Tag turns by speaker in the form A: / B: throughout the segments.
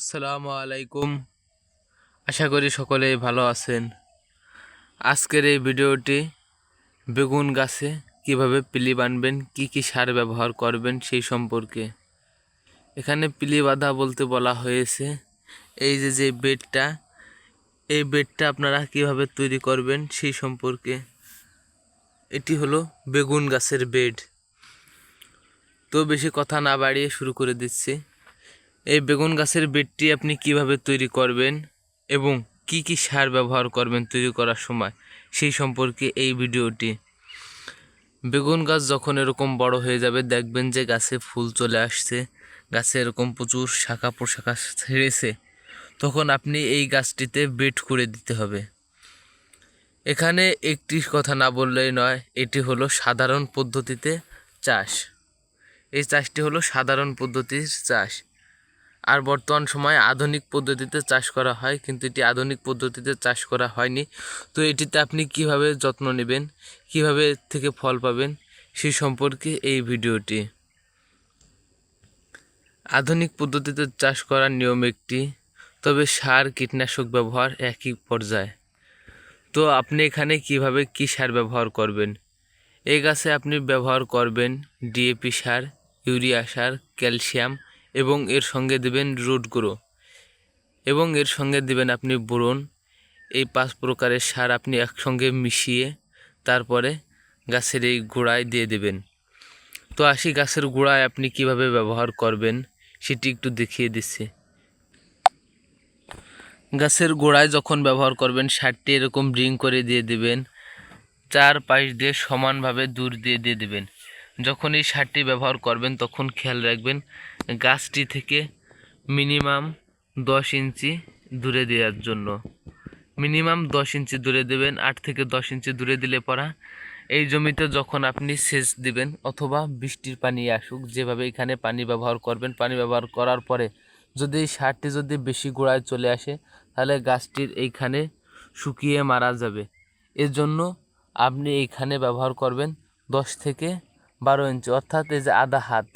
A: আসসালামু আলাইকুম। আশা করি সকলেই ভালো আছেন। আজকের এই ভিডিওটি বেগুন গাছে কীভাবে পিলি বানবেন, কি কি সার ব্যবহার করবেন সেই সম্পর্কে। এখানে পিলি বাঁধা বলতে বলা হয়েছে। এই যে যে বেডটা, এই বেডটা আপনারা কীভাবে তৈরি করবেন সেই সম্পর্কে। এটি হলো বেগুন গাছের বেড। তো বেশি কথা না বাড়িয়ে শুরু করে দিচ্ছি। এই বেগুন গাছের বেডটি আপনি কীভাবে তৈরি করবেন এবং কি কি সার ব্যবহার করবেন তৈরি করার সময়, সেই সম্পর্কে এই ভিডিওটি। বেগুন গাছ যখন এরকম বড় হয়ে যাবে, দেখবেন যে গাছে ফুল চলে আসছে, গাছে এরকম প্রচুর শাখা পোশাখা ছেড়েছে, তখন আপনি এই গাছটিতে বেড করে দিতে হবে। এখানে একটি কথা না বললেই নয়, এটি হলো সাধারণ পদ্ধতিতে চাষ। এই চাষটি হলো সাধারণ পদ্ধতির চাষ। আর বর্তমান সময়ে আধুনিক পদ্ধতিতে চাষ করা হয়, কিন্তু এটি আধুনিক পদ্ধতিতে চাষ করা হয়নি। তো এটিতে আপনি কীভাবে যত্ন নেবেন, কীভাবে থেকে ফল পাবেন, সে সম্পর্কে এই ভিডিওটি। আধুনিক পদ্ধতিতে চাষ করার নিয়ম একটি, তবে সার, কীটনাশক ব্যবহার একই পর্যায়ে। তো আপনি এখানে কীভাবে কি সার ব্যবহার করবেন? এই গাছে আপনি ব্যবহার করবেন ডিএপি সার, ইউরিয়া সার, ক্যালসিয়াম এবং এর সঙ্গে দেবেন রুট গুঁড়ো। এবং এর সঙ্গে দেবেন আপনি বোরন। এই পাঁচ প্রকারের সার আপনি একসঙ্গে মিশিয়ে তারপরে গাছের এই গোড়ায় দিয়ে দেবেন। তো আসি গাছের গোড়ায় আপনি কীভাবে ব্যবহার করবেন সেটি একটু দেখিয়ে দিচ্ছি। গাছের গোড়ায় যখন ব্যবহার করবেন, সারটি এরকম রিং করে দিয়ে দেবেন। চার পাশ দিয়ে সমানভাবে দূর দিয়ে দিয়ে দেবেন। যখন এই সারটি ব্যবহার করবেন, তখন খেয়াল রাখবেন গাছটি থেকে মিনিমাম দশ ইঞ্চি দূরে দেওয়ার জন্য। মিনিমাম দশ ইঞ্চি দূরে দেবেন, আট থেকে দশ ইঞ্চি দূরে দিলে পরা এই জমিতে যখন আপনি সেচ দিবেন অথবা বৃষ্টির পানি আসুক, যেভাবে এখানে পানি ব্যবহার করবেন, পানি ব্যবহার করার পরে যদি এই সারটি যদি বেশি গোড়ায় চলে আসে, তাহলে গাছটির এইখানে শুকিয়ে মারা যাবে। এর জন্য আপনি এইখানে ব্যবহার করবেন দশ থেকে বারো ইঞ্চি, অর্থাৎ এই যে আধা হাত।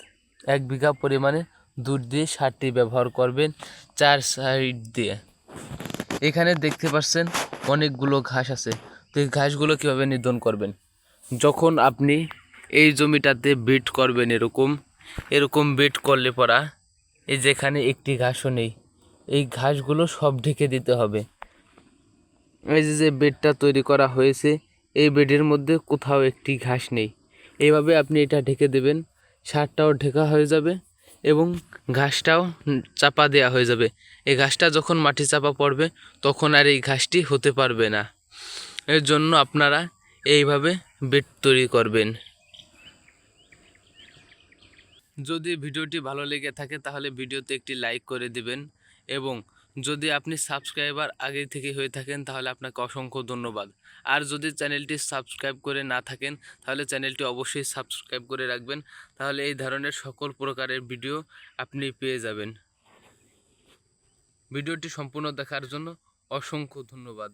A: এক বিঘা পরিমাণে দুধ দিয়ে সারটি ব্যবহার করবেন চার সাইড দিয়ে। এখানে দেখতে পাচ্ছেন অনেকগুলো ঘাস আছে। তো এই ঘাসগুলো কীভাবে নিধন করবেন? যখন আপনি এই জমিটাতে বেড করবেন এরকম এরকম বেড করলে পরা এই যেখানে একটি ঘাসও নেই, এই ঘাসগুলো সব ঢেকে দিতে হবে। এই যে যে বেডটা তৈরি করা হয়েছে, এই বেডের মধ্যে কোথাও একটি ঘাস নেই। এইভাবে আপনি এটা ঢেকে দেবেন সারটাও ঢেকা হয়ে যাবে এবং ঘাসটাও চাপা দেওয়া হয়ে যাবে। এই ঘাসটা যখন মাটি চাপা পড়বে, তখন আর এই ঘাসটি হতে পারবে না। এর জন্য আপনারা এইভাবে বেড তৈরি করবেন। যদি ভিডিওটি ভালো লেগে থাকে, তাহলে ভিডিওতে একটি লাইক করে দিবেন এবং যদি আপনি সাবস্ক্রাইবার আগে থেকে হয়ে থাকেন, তাহলে আপনাকে অসংখ্য ধন্যবাদ। আর যদি চ্যানেলটি সাবস্ক্রাইব করে না থাকেন, তাহলে চ্যানেলটি অবশ্যই সাবস্ক্রাইব করে রাখবেন। তাহলে এই ধরনের সকল প্রকারের ভিডিও আপনি পেয়ে যাবেন। ভিডিওটি সম্পূর্ণ দেখার জন্য অসংখ্য ধন্যবাদ।